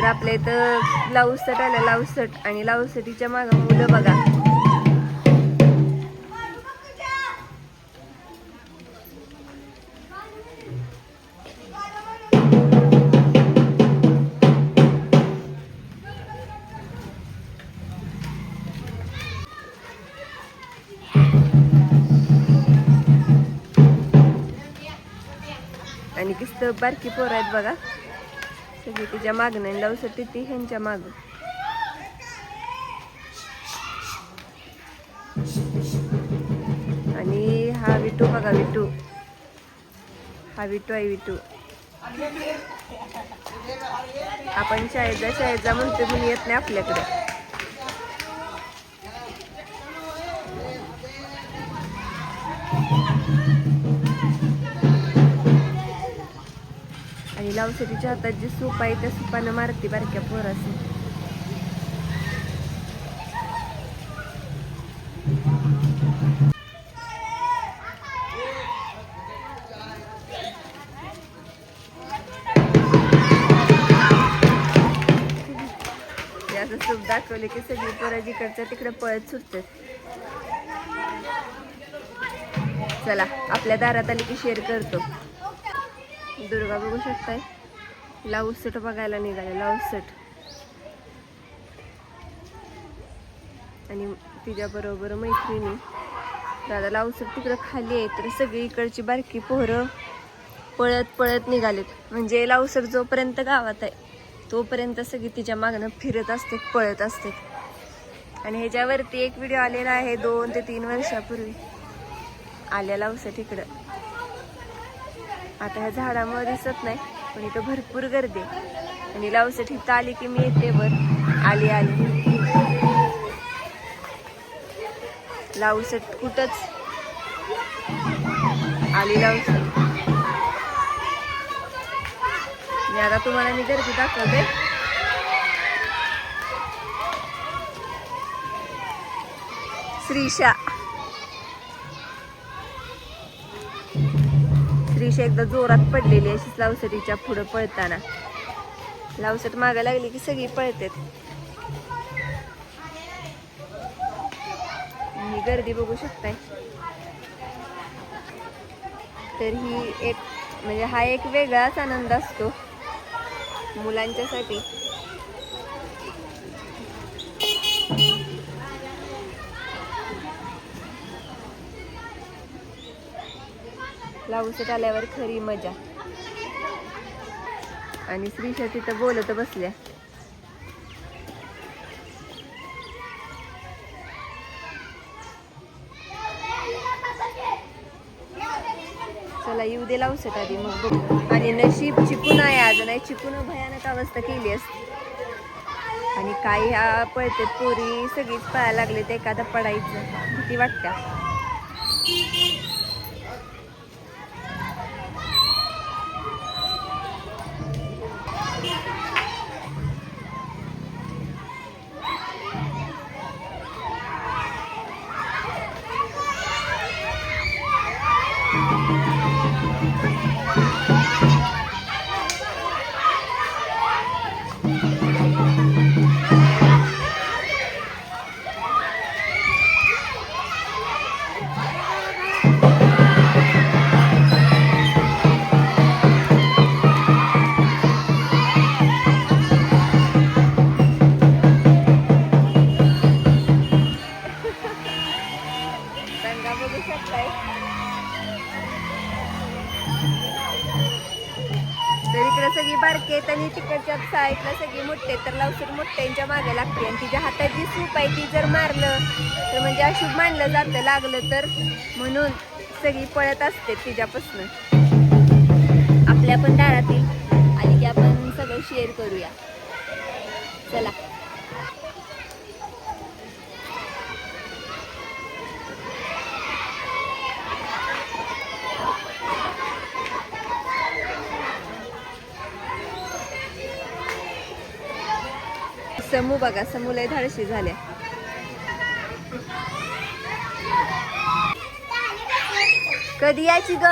तर आपल्या इथं लाऊसट आलं लाऊज आणि लाऊज सटीच्या मागं मुलं बघा. आणि किस्त बारकी पोरं आहेत बघा. सगळी तिच्या मागणं नाही लावू साठी ती ह्यांच्या माग. आणि हा विटू बघा विटू हा विटू आहे विटू आपण शाळेचा शाळेचा शाळेत म्हणतो म्हणून येत नाही आपल्याकडे. आणि लावसटीच्या हातात जी सूप आहे त्या सुपानं मारते बारक्या पोरासी असं सूप दाखवले की सगळी पोरं जिकडच्या तिकडे पळत सुटतात. चला आपल्या दारात आली की शेअर करतो. दुर्गा बघू शकताय. लाऊ सेट बघायला निघाले लाऊ सेट आणि तिच्याबरोबर मैत्रिणी. दादा लाऊ सेट तिकडं खाली आहे तर सगळी इकडची बारकी पोहरं पळत पळत निघालेत. म्हणजे लाऊसट जोपर्यंत गावात आहे तोपर्यंत सगळी तिच्या मागणं फिरत असते पळत असते आणि ह्याच्यावरती एक व्हिडिओ आलेला आहे दोन ते तीन वर्षापूर्वी. आल्या लाऊसट इकडं. आता ह्या झाडामुळे दिसत नाही पण इथं भरपूर गर्दी आणि लावसाठी इथं आली की मी येते वर. आली आली. लावसट कुठंच. आली लावसट मी आता तुम्हाला मी गर्दी दाखवते. श्रीशा. दिवशी एकदा जोरात पडलेली अशीच लावसटीच्या पुढं पळताना. लावसट मागा लागली की सगळी पळतात. ही गर्दी बघू शकताय. तर ही एक म्हणजे हा एक वेगळाच आनंद असतो मुलांच्यासाठी. लावसट आल्यावर खरी मजा. आणि श्रीशा तिथं बोलत बसल्या. चला येऊ दे लावसट आधी मग बघू. आणि नशीब चिकून आहे आज नाही चिकून भयानक अवस्था केली असते. आणि काय ह्या पळते पोरी सगळीच पळायला लागले ते एखादा पडायचं. भीती वाटत्या. तर अशुभ मानलं जातं लागलं तर म्हणून सगळी पळत असते तिच्यापासून. आपल्या पण दारातील आणि की आपण सगळं शेअर करूया. चला. समू बघा समूला धाडशी झाल्या. कधी यायची ग?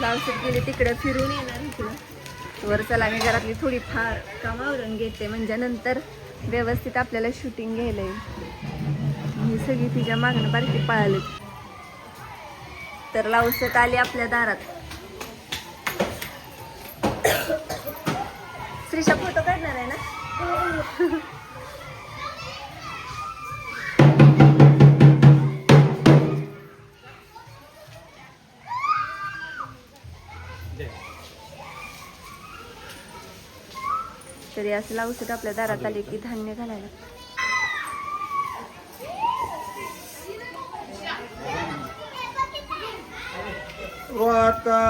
लावसत गेले फिरून येणार इकडं. वर चला मी घरातली थोडी फार कामावरून घेते. म्हणजे नंतर व्यवस्थित आपल्याला शूटिंग घ्यायला येईल. ही सगळी तिच्या मागणं बारकी पळाली तर लावसत आली आपल्या दारात. श्रीशा फोटो काढणार आहे ना? तरी असं लावसत आपल्या दारात आले की धान्य घालायला. वाटा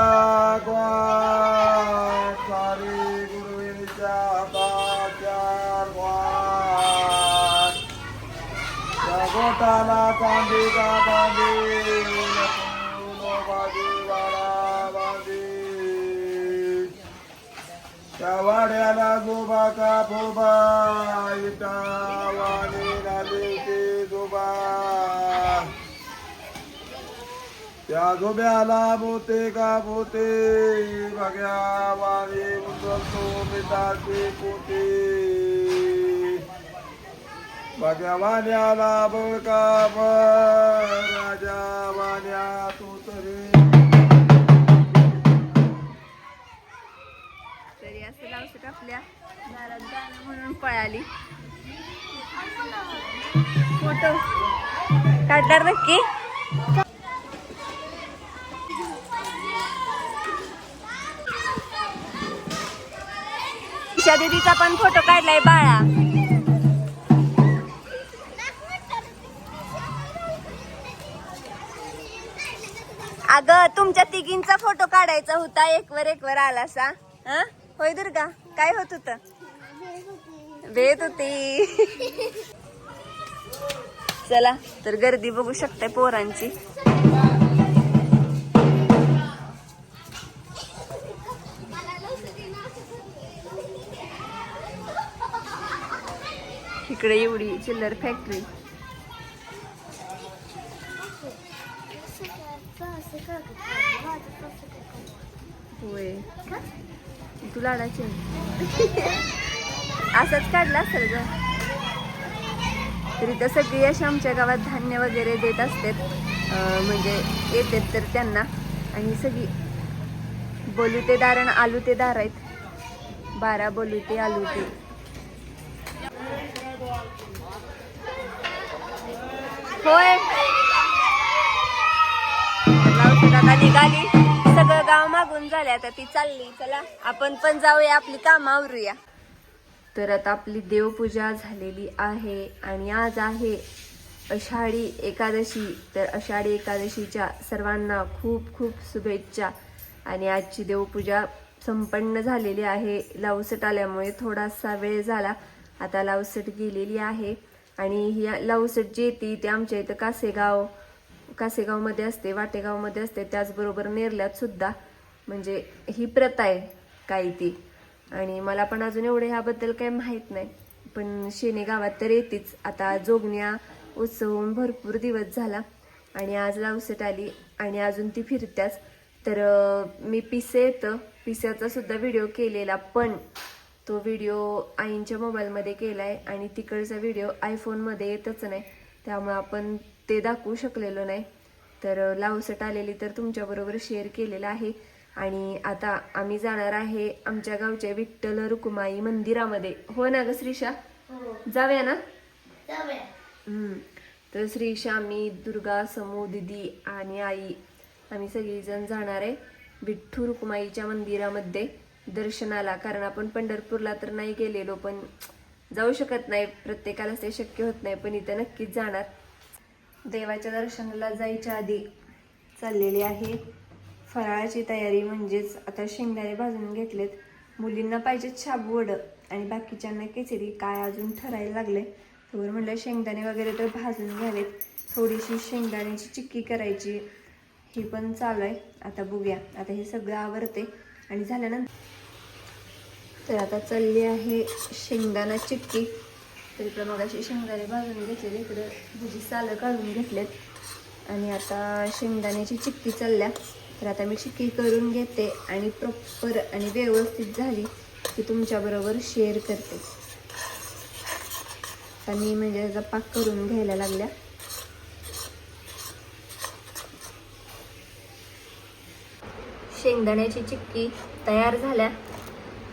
ग्वाट सारी गुरुविनीच्या हाताच्या ग्वाट त्या गोटाला चांदी का बांधी बाजी वाडा बांधी त्या वाड्याला जोबा का फोबा इटा वाणी नाली त्या झोब्याला बोते का बोते बघ्या वारे उचलतो मिठाचे पोते. बघ्या वाण्याला बळका बर राजा वाण्या तू तरी. तरी असं लावसत आपल्या दारात गाणं म्हणून पळाली. फोटो काढणार नक्की? दीक्षा दीदीचा पण फोटो काढलाय बाळा. अगं तुमच्या तिघींचा फोटो काढायचा होता. एक वर एक वर आला सा होय दुर्गा? काय होत होत? भेट होती. चला तर गर्दी बघू शकते पोरांची. इकडे एवढी चिल्लर फॅक्टरी होय. तू लाडाची आहे. असंच काढला असेल ग. तरी तर सगळी अशी आमच्या गावात धान्य वगैरे देत असतात. म्हणजे येतात तर त्यांना. आणि सगळी बोलुतेदार आणि दार आहेत. बारा बोलुते आलुते. होय. आता निघाली. सगळं गाव मागून झाले आता ती चालली. चला आपण पण जाऊया आपली काम आवरूया. तर आता आपली देवपूजा झालेली आहे आणि आज आहे आषाढी एकादशी. तर आषाढी एकादशीच्या सर्वांना खूप खूप शुभेच्छा. आणि आजची देवपूजा संपन्न झालेली आहे. लावसट आल्यामुळे थोडासा वेळ झाला. आता लावसट गेलेली आहे. आणि ही लावसट जी येते ती आमच्या इथं कासेगाव कासेगावमध्ये असते वाटेगावमध्ये असते. त्याचबरोबर नेरल्यात सुद्धा. म्हणजे ही प्रथा आहे काही ती. आणि मला पण अजून एवढं ह्याबद्दल काही माहीत नाही. पण शेणे गावात तर येतेच. आता जोगण्या उत्सव भरपूर दिवस झाला. आणि आज लावसट आली आणि अजून ती फिरत्याच. तर मी पिसे येतं. पिस्याचा सुद्धा व्हिडिओ केलेला. पण तो व्हिडिओ आईंच्या मोबाईलमध्ये केलाय आणि तिकडचा व्हिडिओ आयफोनमध्ये येतच नाही. त्यामुळे आपण ते दाखवू शकलेलो नाही. तर लावसट आलेली तर तुमच्याबरोबर शेअर केलेलं आहे. आणि आता आम्ही जाणार आहे आमच्या गावच्या विठ्ठल रुकुमाई मंदिरामध्ये. हो ना ग श्रीषा जाऊया ना. तर श्रीषा मी दुर्गा समू दिदी आणि आई आम्ही सगळीजण जाणार आहे विठ्ठू रुक्माईच्या मंदिरामध्ये. दर्शनाला कारण आपण पंढरपूरला तर नाही गेलेलो पण जाऊ शकत नाही. प्रत्येकाला ते शक्य होत नाही पण इथं नक्कीच जाणार. देवाच्या दर्शनाला जायच्या आधी चाललेली आहे फराळाची तयारी म्हणजेच आता शेंगदाणे भाजून घेतलेत. मुलींना पाहिजेत शाबू वडं आणि बाकीच्यांना केचरी काय अजून ठरायला लागले त्यावर म्हणलं शेंगदाणे वगैरे तर भाजून घ्यावेत. थोडीशी शेंगदाण्याची चिक्की करायची ही पण चालू आहे. आता बघूया. आता हे सगळं आवरते आणि झाल्यानंतर तर आता चालली आहे शेंगदाणा चिक्की. तर इकडं मग अशी शेंगदाणे भाजून घेतलेले इकडं भुजी सालं काढून घेतलेत. आणि आता शेंगदाण्याची चिक्की चालल्या. तर आता मी चिक्की करून घेते आणि प्रॉपर आणि व्यवस्थित झाली की तुमच्याबरोबर शेअर करते. म्हणजे आता मी म्हणजे त्याचा पाक करून घ्यायला लागल्या. शेंगदाण्याची चिक्की तयार झाल्या.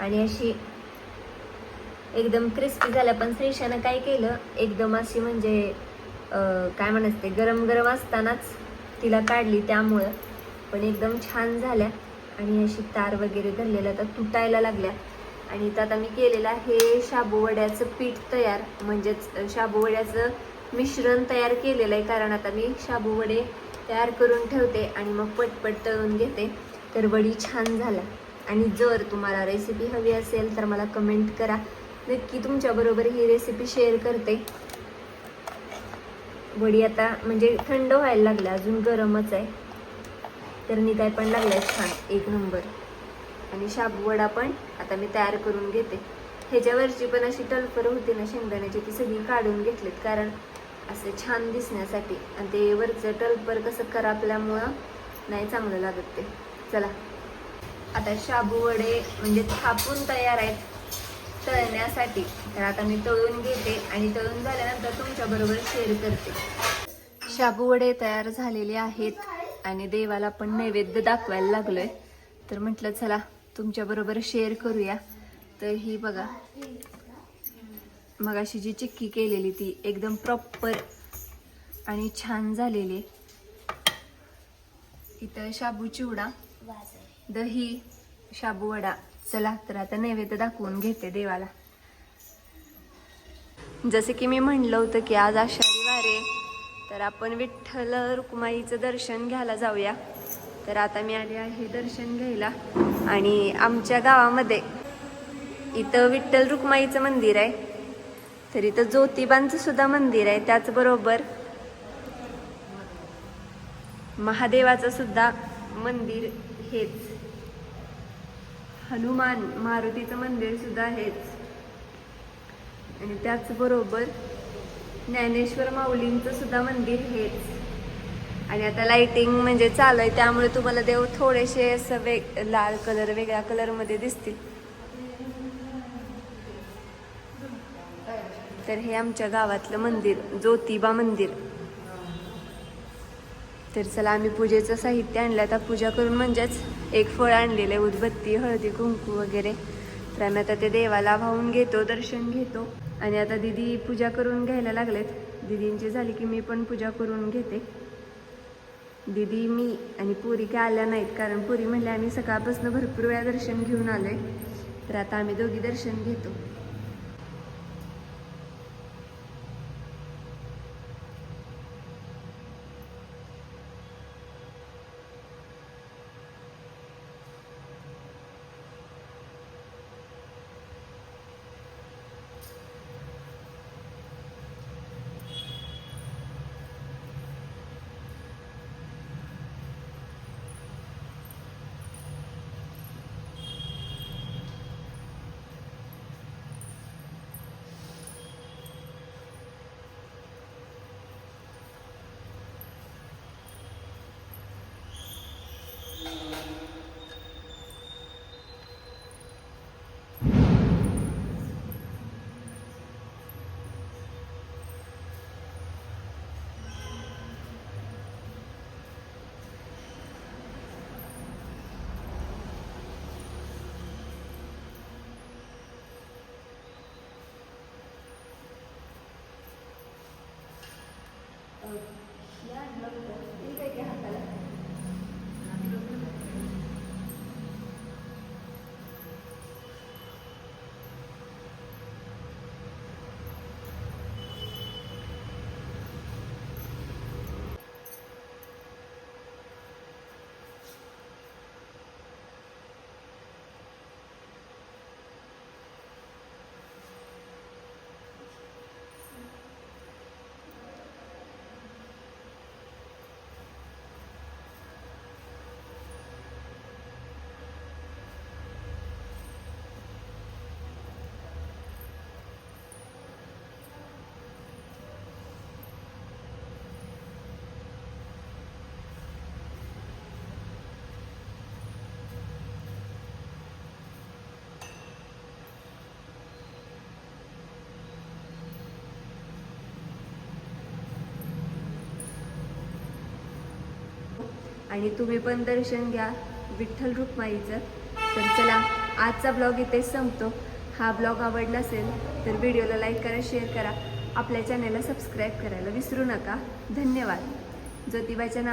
आणि अशी एकदम क्रिस्पी झाल्या. पण श्रीशानं काय केलं? एकदम अशी म्हणजे काय म्हणायचं ते गरम गरम असतानाच तिला काढली. त्यामुळं पण एकदम छान झाल्या. आणि अशी तार वगैरे धरलेल्या तर तुटायला लागल्या. आणि तर आता मी केलेलं हे शाबू वड्याचं पीठ तयार. म्हणजेच शाबू वड्याचं मिश्रण तयार केलेलं आहे. कारण आता मी शाबू वडे तयार करून ठेवते आणि मग पटपट तळून घेते. तर वडी छान झाल्या. आणि जर तुम्हाला रेसिपी हवी असेल तर मला कमेंट करा. नक्की तुमच्याबरोबर ही रेसिपी शेअर करते. वडी आता म्हणजे थंड व्हायला लागलं अजून गरमच आहे. तर निघाय पण लागलाय छान एक नंबर आणि शाबू वडा पण आता मी तयार करून घेते. ह्याच्यावरची पण अशी टलफर होती ना शेंगदाण्याची ती सगळी काढून घेतलीत. कारण असं छान दिसण्यासाठी. आणि ते वरचं टलपर कसं करापल्यामुळं नाही चांगलं लागत ते. चला. आता शाबू वडे म्हणजे थापून तयार आहेत तळण्यासाठी. तर आता मी तळून घेते आणि तळून झाल्यानंतर तुमच्याबरोबर शेअर करते. शाबू वडे तयार झालेले आहेत आणि देवाला पण नैवेद्य दाखवायला लागलोय. तर म्हटलं चला तुमच्याबरोबर शेअर करूया. तर ही बघा मगाशी जी चिक्की केलेली ती एकदम प्रॉपर आणि छान झालेली. इथं शाबू चिवडा. दही शाबू वडा. चला तर आता नैवेद्य दाखवून घेते देवाला. जसे की मी म्हणलं होतं की आज आषाढी वारे तर आपण विठ्ठल रुक्माईचं दर्शन घ्यायला जाऊया. तर आता मी आले आहे दर्शन घ्यायला आणि आमच्या गावामध्ये इथं विठ्ठल रुक्माईचं मंदिर आहे. तर इथं ज्योतिबांचं सुद्धा मंदिर आहे त्याचबरोबर महादेवाचं सुद्धा मंदिर हेच. हनुमान मारुतीचं मंदिर सुद्धा आणि त्याचबरोबर ज्ञानेश्वर माऊलींचं सुद्धा मंदिर हेच. आणि आता लाइटिंग म्हणजे चालू आहे त्यामुळे तुम्हाला देव थोडेसे असं वेग लाल कलर वेगळ्या कलरमध्ये दिसतील. तर हे आमच्या गावातलं मंदिर ज्योतिबा मंदिर. तर चला आम्ही पूजेचं साहित्य आणलं. आता पूजा करून म्हणजेच एक फळ आणलेलं आहे उदबत्ती हळदी कुंकू वगैरे. तर आम्ही आता ते देवाला वाहून घेतो दर्शन घेतो. आणि आता दिदी पूजा करून घ्यायला लागलेत. दिदींची झाली की मी पण पूजा करून घेते. दिदी मी आणि पुरी काय आल्या नाहीत कारण पुरी म्हणले आम्ही सकाळपासून भरपूर वेळा दर्शन घेऊन आलो आहे तर आता आम्ही दोघी दर्शन घेतो. आणि तुम्ही पण दर्शन घ्या विठ्ठल रुक्माईचं. तर चला आजचा ब्लॉग इथे संपतो. हा ब्लॉग आवडला असेल तर व्हिडिओला लाईक करा शेअर करा. आपल्या चॅनलला सबस्क्राईब करायला विसरू नका. धन्यवाद. ज्योतिबाच्या नाव